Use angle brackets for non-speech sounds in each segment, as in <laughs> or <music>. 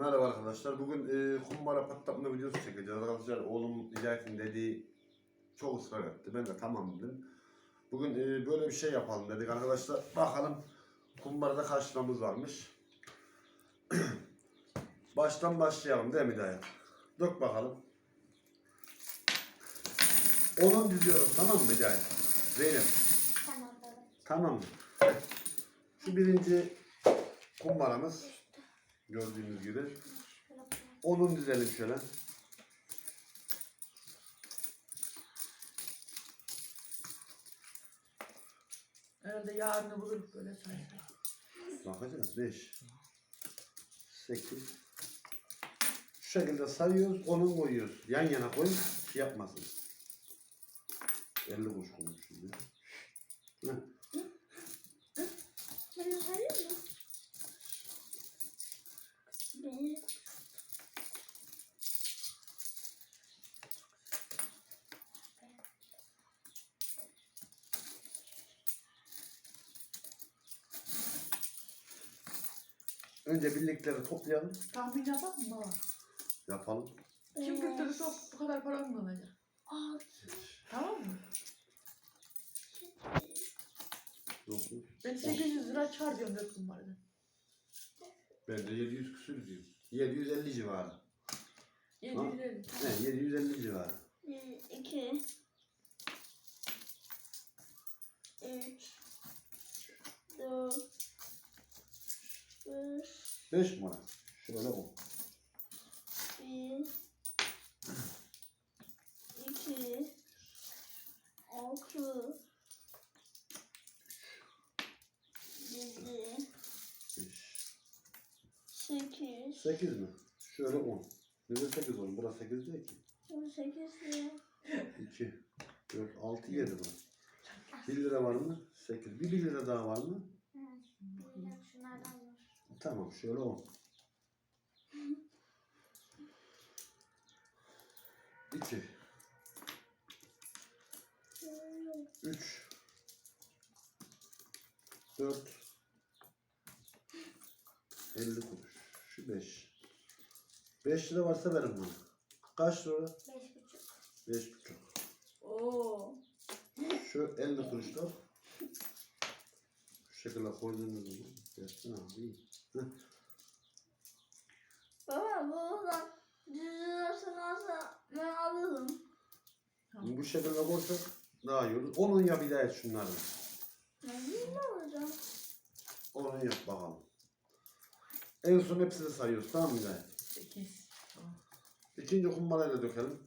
Merhaba arkadaşlar. Bugün e, kumbara patlatma videosu çekeceğiz arkadaşlar. Oğlum Hidayet'in dediği çok ısrar etti. Ben de tamam dedim. Bugün e, böyle bir şey yapalım dedik arkadaşlar. Bakalım kumbarada kaç liramız varmış. <clears throat> Baştan başlayalım değil mi Hidayet? Dök bakalım. Onun diziyorum tamam mı Hidayet? Zeynep. Tamam baba. Tamam mı? Şu birinci kumbaramız. Gördüğünüz gibi. Onun dizelim şöyle. Herhalde yarını vurur böyle sayfa. Bakacağız. 5 8 Şu şekilde sayıyoruz. Onun koyuyoruz. Yan yana koy. Şey yapmasın. 50 kuruş koymuş şimdi. Heh. Önce birlikleri toplayalım. Tahmin yapar mı? Yapalım. Kim götürürse o bu kadar para mı alacak? Tamam mı? Dokuz. Ben 800 lira çağır diyorum 4 gün vardı. Ben de 700 küsür diyeyim. 750 civarı. 750. He, 750 civarı. 2 3 4 5 5 numara. Şöyle koy. Bir. iki, Altı. Yedi. 5 Sekiz. 8 mi? Şöyle 10. Nerede 8 olur? Burası 8 değil ki. On sekiz lira. 2, 4, 6, 7 var. 1 lira var mı? 8. Bir 1 lira daha var mı? Buyurun şunlardan. Tamam şöyle 10. 2, 3, 4, 50 kuruş. Şu 5. 5 lira varsa verin bana. Kaç lira? Beş buçuk. 5 buçuk. Oo. Şu 50 kuruşlar. Şu şekilde koyduğunuz zaman. Yapsana abi. Baba bu da düzülürse alsa ben alırım. Bu şekilde koysak daha iyi olur. Onun ya bir daha et şunları. Ben ne alacağım? Onu yap bakalım. En son hepsini sayıyoruz tamam mı Hidayet? 8. Tamam. İkinci kumbarayla dökelim.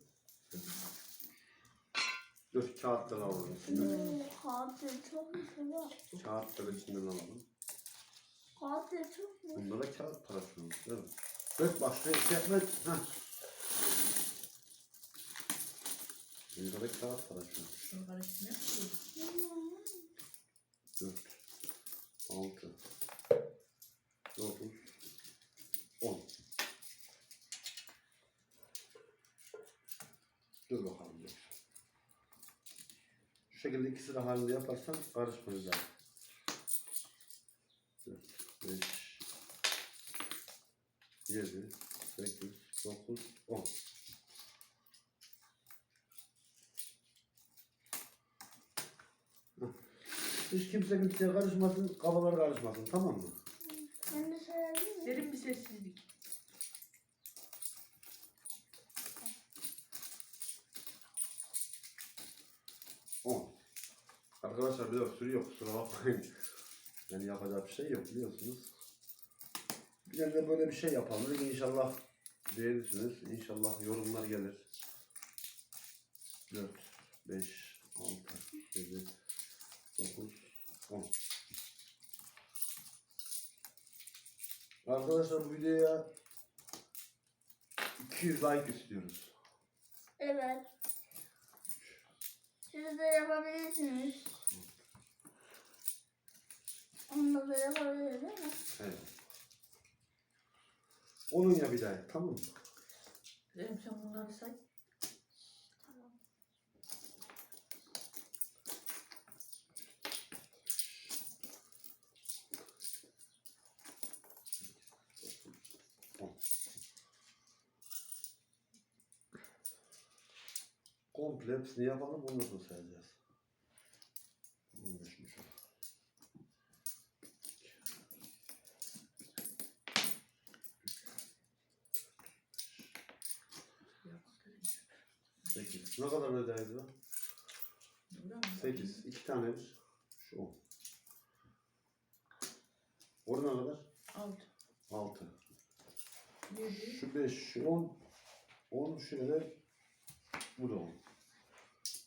Dur kağıtları alalım şimdi. Hmm, katil çok mu baba? Kağıtları içinden alalım. Katil çok mu? Bunda da kağıt parası olmuş değil mi? Dök bak şuraya şey yapma. Heh. Bunda da kağıt parası olmuş. Şunu karıştırmıyor musun? 4 6 9 10 Dur bakalım dur. Şu şekilde iki sıra halinde yaparsan karışmayız abi. 4 5 7 8 9 10 Hiç kimse kimseye karışmasın, kafalar karışmasın tamam mı? Ben de söyleyebilir miyim? Derin bir sessizlik. On. Arkadaşlar bir de sürüyor kusura bakmayın. Yani yapacak bir şey yok biliyorsunuz. Bir de böyle bir şey yapalım. İnşallah beğenirsiniz. İnşallah yorumlar gelir. 4, 5, 6, 7, 9, 10. Arkadaşlar bu videoya 200 like istiyoruz. Evet. Siz de yapabilirsiniz. Onu da yapabilir değil mi? Evet. Onunla bir daha. Tamam mı? Zeynep sen bunları say. Komple hepsini yapalım. Ondan sonra sayacağız. neymiş? Şu 10. Orada ne kadar? 6. 6. 7. Şu 5, şu 10. 10 şu ne? Bu da 10.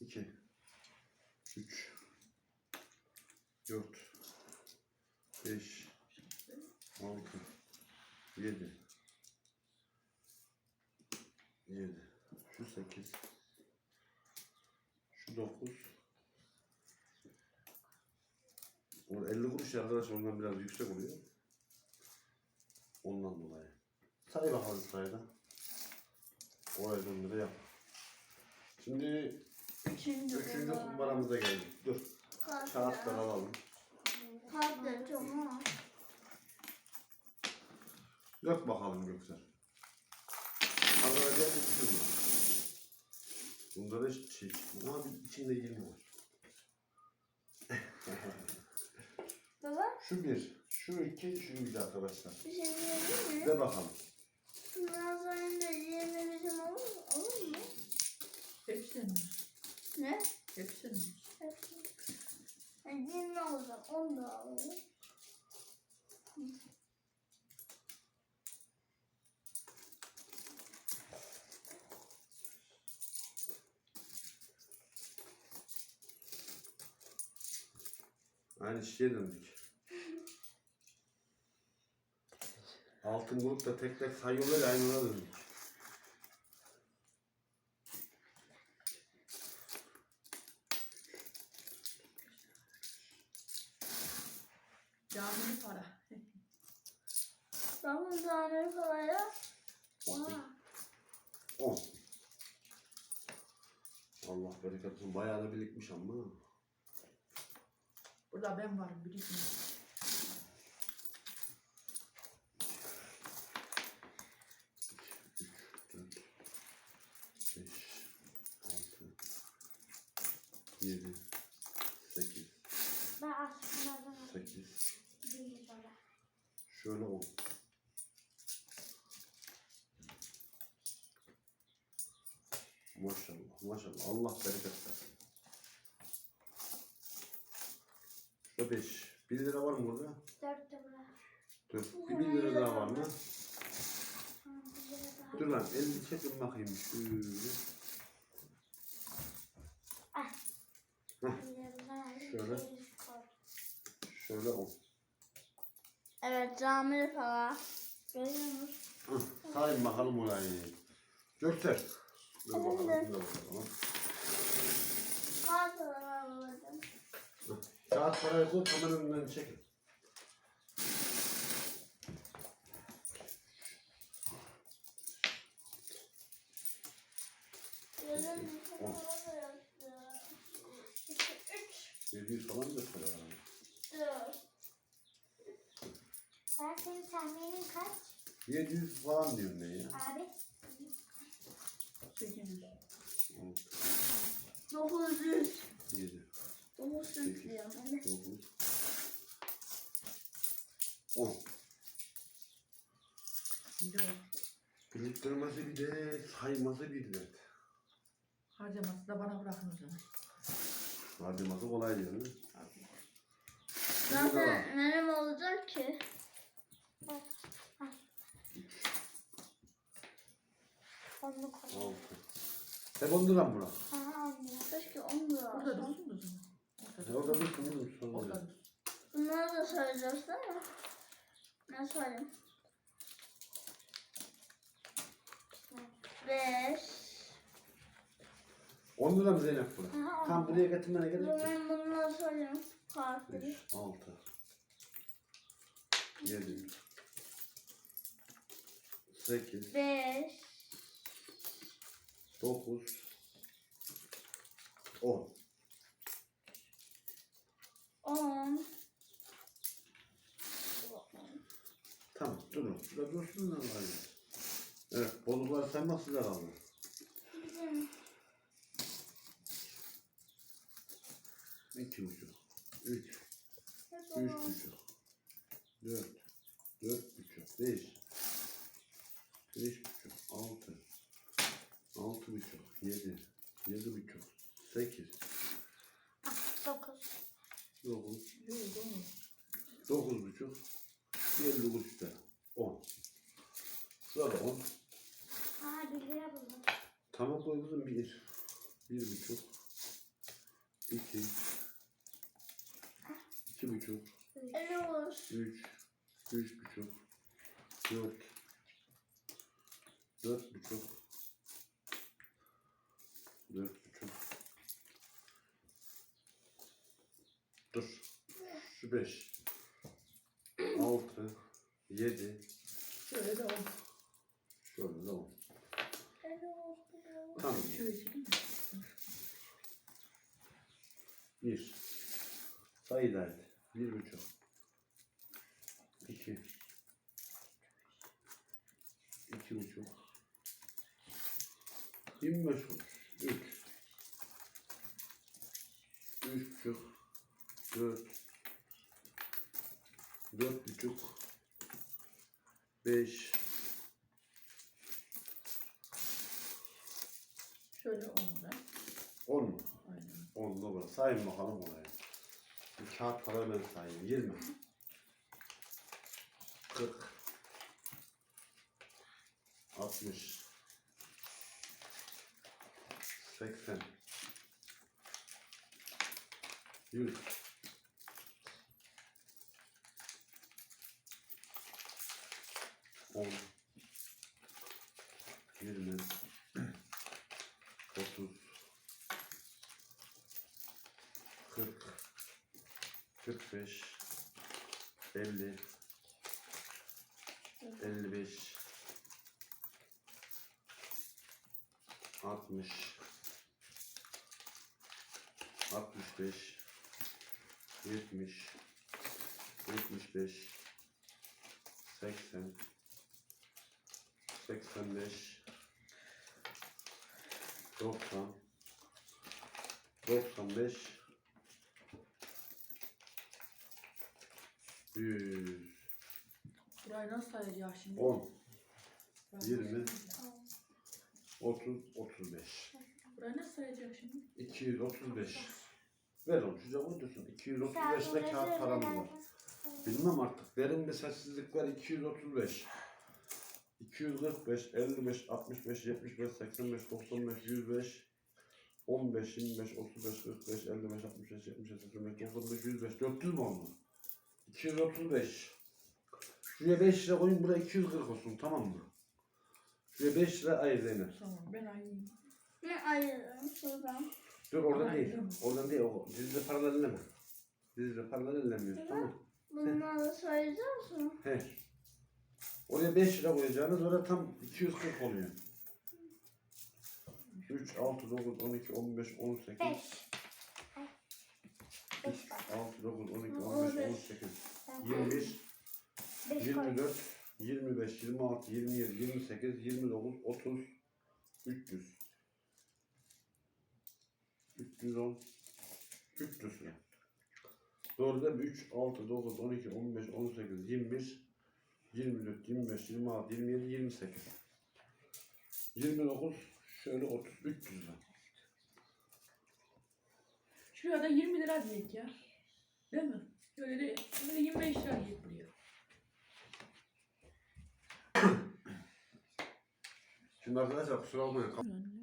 2. 3. 4. 5. 6. 7. 7. Şu 8. Şu 9. Ulan 50 kuruş ya arkadaş ondan biraz yüksek oluyor. Ondan dolayı. Say bakalım sayıda. Oraya döndüre yap. Şimdi Üçüncü, üçüncü kumbaramıza geldik. Dur. Kağıtları alalım. Kalpler çok ama. Dök bakalım Göksel. Kamera gel de düşürme. Bunda da hiç şey çıkmıyor ama içinde 20 var. <laughs> Baba Şu bir, şu iki, şu üç arkadaşlar. bir şey diyebilir mi? De bakalım. Bundan sonra da yirmi bizim olur mu? Olur mu? Hepsini mi? Ne? Hepsini mi? Hepsi. Yani yirmi olacak. On da alalım. Aynı şeye döndük. Altın grupta tek tek sayıyorlar ya, aynı ona döndük. Caminin para. Bakın tane kolaya. Oha. 10. Allah bereket olsun. Bayağı da birikmiş ama. Burada ben varım birikmiyor. 7, 8, Ben aslında 8, şöyle 10. Maşallah, maşallah. Allah bereket versin. Şurada 5. 1 lira var mı burada? Dört de bura. Dur. Bir 1 lira daha var mı? Dur lan elini çekin bakayım şöyle. Şöyle. Şöyle on. Evet camili falan. Görüyor musun? Sayın bakalım orayı. Göster. Dur bakalım. Şuna bakalım. Kartları alalım. Hı. Kağıt parayı koy kameranın önünden çekin. Görüyor musun? On. Baba yaptı. İki, 700 falan göster bakalım. dört. Ben senin tahminin kaç 700 falan diyorum ben ya. abi? Sekiz yüz. Dokuz yüz. 7, Dokuz yüz diyorum. Hadi. 9, 10. Şimdi. Biriktirmesi bir de sayması bir de. Harcaması da bana bırakın o zaman. Harcaması kolay diyor değil mi? Zaten benim olacak ki. Onu koy. 6. Hep 10 lira mı buna? Aha anne. Keşke on lira Burada alsam. dursun zaman. Ortada. Ya Orada dursun. Sonra Orada dursun. Bunları da sayacağız değil mi? Ne sayayım? Beş. 10 lira mı Zeynep? Aha, on Tam buraya getirmene gerek yok. Ben sayayım. Kartları. 5, 6, 7, 8, Beş. 9, 10. On. Tamam durun. Şurada dursun da var ya. Evet bozuklar sen nasıl kaldı? İki buçuk, üç, üç buçuk, dört, dört buçuk, beş, beş buçuk, altı, altı buçuk, yedi, yedi buçuk, sekiz, Ah, dokuz. dokuz, dokuz. Buçuk, kuruş da, on. Şurada on. Aa bir lira buldum. Tamam koy kızım bir, bir buçuk, iki, iki buçuk, boş. üç, üç buçuk, dört, dört buçuk, dört buçuk, dur, şu beş, altı, yedi, Şöyle de on. şöyle de on. Tamam. Bir. Sayı derdi. Bir buçuk. İki. İki buçuk. Yirmi beş kuruş. Üç. Üç buçuk. Dört. Dört buçuk. Beş. Şöyle on da. On mu? Aynen. On burası. Sayın bakalım oraya. Kağıt paraları ben sayayım. 20. 40. 60. 80. 100. 45 50 55 60 65 70 75 80 85 90 95 100 Burayı nasıl sayacağız şimdi? 10 Ben 20. nasıl sayacağım? 30 35 Burayı nasıl sayacağız şimdi? 235 Ver onu şuraya uydursun 235 Sen de kağıt paramız var? Bilmem artık derin bir sessizlik var 235 245 55 65 75 85 95 105 15 25 35 45 55 65 70 85 95 105 400 mü oldu? 235. Şuraya 5 lira koyun buraya 240 olsun tamam mı? Şuraya 5 lira ayır Tamam ben ayırayım. Ne ayırırım şuradan? Dur oradan Aynen. değil. Oradan değil. O dizle paralar elleme. Dizle paralar ellemiyor. Tamam. Tamam. Bunları sayacak mısın? He. Oraya 5 lira koyacağınız orada tam 240 oluyor. 3, 6, 9, 12, 15, 18, 5. 6, 9, 12, Ha, 15, beş. 18, Ben 21, Beş koy. 24, 25, 26, 27, 28, 29, 30, 300. 310, 300 lira. Doğru mi? 3, 6, 9, 12, 15, 18, 21, 24, 25, 26, 27, 28. 29, şöyle 30, 300 lira. Şuraya da 20 lira diyek ya. Değil mi? Şöyle de böyle 25 lira buraya. Şimdi arkadaşlar kusura bakmayın.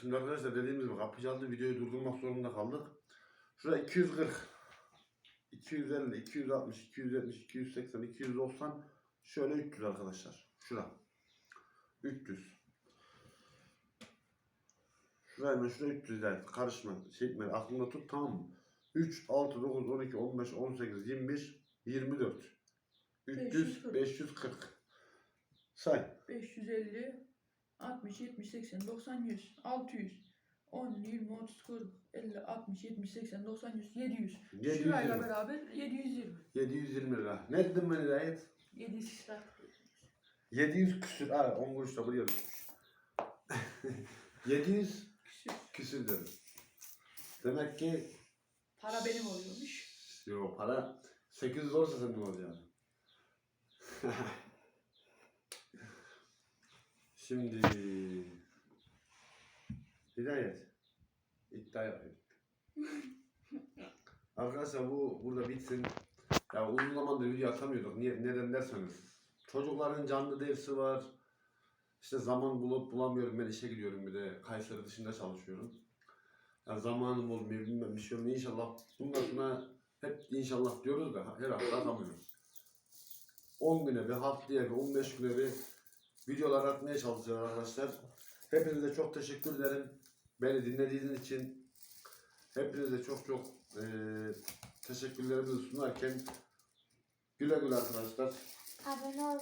Şimdi arkadaşlar dediğimiz gibi kapı çaldı videoyu durdurmak zorunda kaldık. Şurada 240, 250, 260, 270, 280, 290, şöyle 300 arkadaşlar. Şura. 300. Hemen şuraya 300 yani karışma, şey etme, aklında tut tamam mı? 3, 6, 9, 12, 15, 18, 21, 24. 300, 540. 540. Say. 550, 60, 70, 80, 90, 100, 600, 10, 20, 30, 40, 50, 60, 70, 80, 90, 100, 700. 720. Şurayla beraber 720. 720 lira. Nereden ben hidayet? 700 lira. 700 küsür. Abi 10 kuruş da buraya düşmüş. 700 <laughs> Küsür. dedim. Demek ki Para benim oluyormuş. Yo para 800 olursa sen ne olacaksın? <laughs> Şimdi Hidayet iddia yapayım. <laughs> Arkadaşlar bu burada bitsin. Ya uzun zamandır video atamıyorduk. Niye, neden derseniz. Çocukların canlı dersi var. İşte zaman bulup bulamıyorum. Ben işe gidiyorum bir de. Kayseri dışında çalışıyorum. Ya zamanım olmuyor bilmem bir şey olmuyor. İnşallah bundan hep inşallah diyoruz da her hafta atamıyoruz. 10 güne bir haftaya bir 15 güne bir videolar atmaya çalışıyoruz arkadaşlar. Hepinize çok teşekkür ederim. Beni dinlediğiniz için hepinize çok çok eee teşekkürlerimizi sunarken güle güle arkadaşlar. Abone ol.